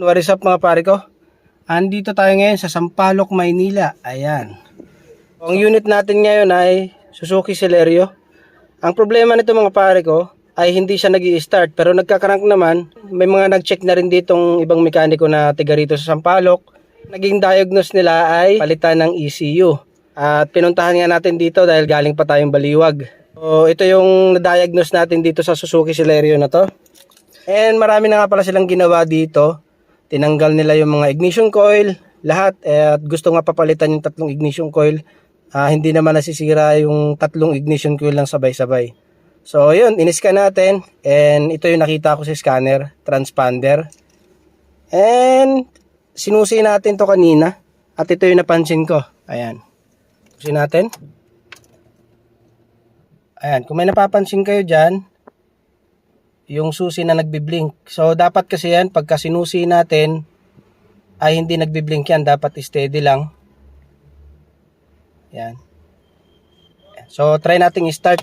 What is up mga pare ko? Andito tayo ngayon sa Sampaloc, Maynila. Ayan. Ang unit natin ngayon ay Suzuki Celerio. Ang problema nito mga pare ko ay hindi siya nag start pero nagkakrank naman. May mga nag-check na rin ditong ibang mekaniko na tiga rito sa Sampaloc. Naging diagnose nila ay palitan ng ECU. At pinuntahan nga natin dito dahil galing pa tayong baliwag. So ito yung na-diagnose natin dito sa Suzuki Celerio na to. And marami na nga pala silang ginawa dito. Tinanggal nila yung mga ignition coil, lahat. At gusto nga papalitan yung tatlong ignition coil. Ah, hindi naman nasisira yung tatlong ignition coil lang sabay-sabay. So, yun, iniscan natin. And ito yung nakita ko sa scanner, transponder. And sinusi natin to kanina. At ito yung napansin ko. Ayan. Susi natin. Ayan, kung may napapansin kayo dyan, yung susi na nagbiblink. So, dapat kasi yan, pagka sinusi natin, ay hindi nagbiblink yan. Dapat steady lang. Yan. So, try nating i-start.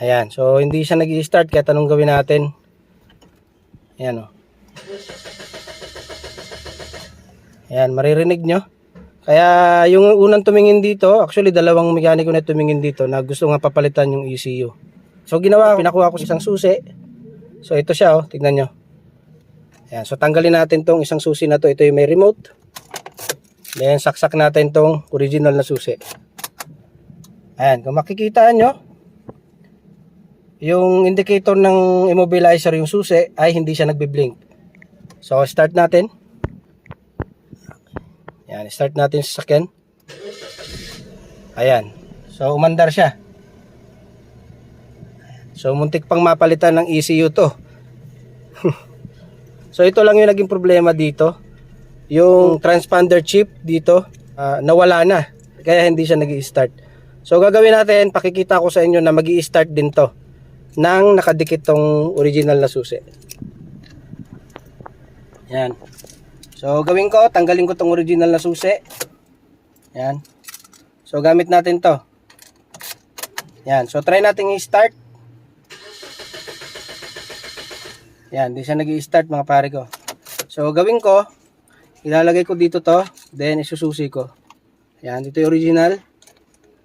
Ayan. So, hindi siya nag start Kaya tanong gawin natin? Ayan o. Ayan, maririnig nyo. Kaya yung unang tumingin dito, actually dalawang mekaniko na tumingin dito na gusto nga papalitan yung ECU. So ginawa ko, pinakuha ko isang susi. So ito siya oh, tignan nyo. Ayan, so tanggalin natin tong isang susi na to. Ito yung may remote. Then saksak natin tong original na susi. Ayan, kung makikita nyo, yung indicator ng immobilizer yung susi ay hindi siya nagbi-blink. So start natin. Yan, start natin sa sakyan. Ayan. So, umandar siya. So, muntik pang mapalitan ng ECU to. so, ito lang yung naging problema dito. Yung transponder chip dito, ah, nawala na. Kaya hindi siya nag start So, gagawin natin, pakikita ko sa inyo na mag start din to nang nakadikit tong original na susi. Yan. So, gawin ko, tanggalin ko tong original na susi. Yan. So, gamit natin to. Yan. So, try natin i-start. Yan. Di siya nag start mga pare ko. So, gawin ko, ilalagay ko dito to, then isususi ko. Yan. Dito yung original.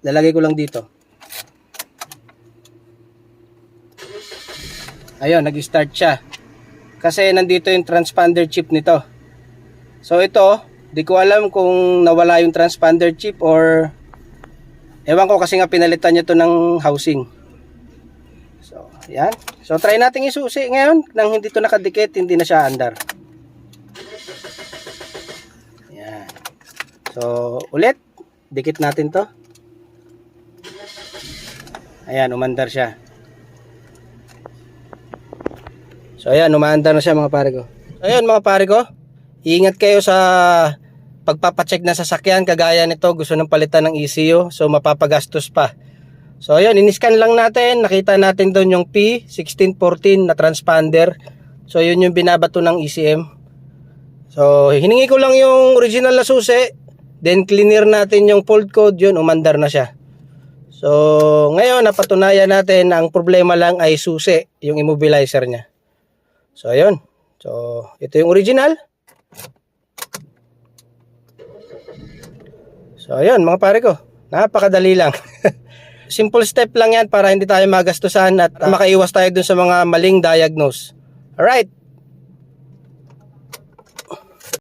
Lalagay ko lang dito. Ayun, nag-start siya. Kasi nandito yung transponder chip nito. So ito, di ko alam kung nawala yung transponder chip or ewan ko kasi nga pinalitan niya to ng housing. So, yan. So try nating isusi ngayon nang hindi to nakadikit, hindi na siya andar. Yan. So, ulit, dikit natin to. Ayan, umandar siya. So ayan, umaandar na siya mga pare ko. Ayan mga pare ko, Ingat kayo sa pagpapacheck na sasakyan kagaya nito gusto ng palitan ng ECU so mapapagastos pa. So ayun, iniscan lang natin, nakita natin doon yung P1614 na transponder. So yun yung binabato ng ECM. So hiningi ko lang yung original na susi, then cleaner natin yung fault code, yun umandar na siya. So ngayon napatunayan natin ang problema lang ay susi, yung immobilizer niya. So ayun. So ito yung original. So, ayun mga pare ko. Napakadali lang. Simple step lang yan para hindi tayo magastusan at makaiwas tayo dun sa mga maling diagnose. Alright.